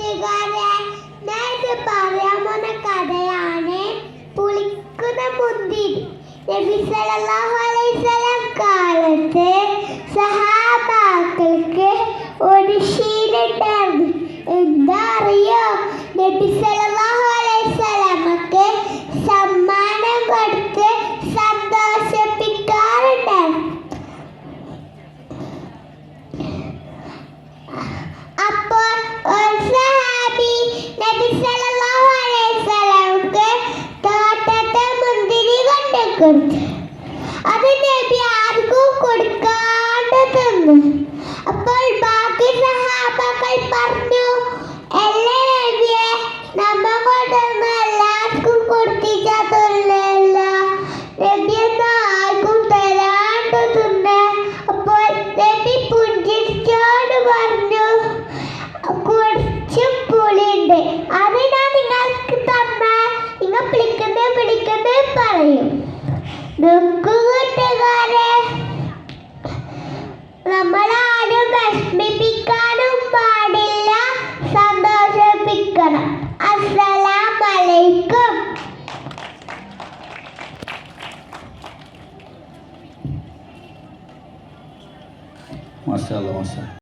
കൂട്ടുകാരെ ഞാൻ ഇത് പറയാൻ പോണ കഥയാണ് പുളിക്കുന്ന മുന്തിരി നബി സല്ലല്ലാഹു അലൈഹി വസല്ലം കാലത്ത് സഹാബാക്കൾക്ക് ഒരു ശീലുണ്ടായിരുന്നു എന്താ അറിയോ? നബി സല്ലല്ലാഹു കൊടുത്തു. അത് നബി ആർക്കും കൊടുക്കാണ്ട് തന്നു അപ്പോൾ ബാക്കി സഹാബാക്കൾ പറഞ്ഞു അല്ലേ നബിയെ നമ്മ കൊണ്ടൊന്നും എല്ലാവർക്കും കൊടുത്തില്ല നബി എന്നാ ആർക്കും തരാണ്ട് തിന്നെ അപ്പോൾ നബി പുഞ്ചിരിച്ചോട് പറഞ്ഞു കുറച്ച് പുളിയുണ്ട്. അത് ഞാൻ നിങ്ങൾക്ക് തന്നാൽ നിങ്ങൾ പിടിക്കുന്നേ പിടിക്കുന്നേ പറയും. കൂട്ടുകാരെ നമ്മളാരും വിഷമിപ്പിക്കാനും പാടില്ല. സന്തോഷിപ്പിക്കണം. അസ്സലാമലൈക്കും. മാഷാ മാഷാ.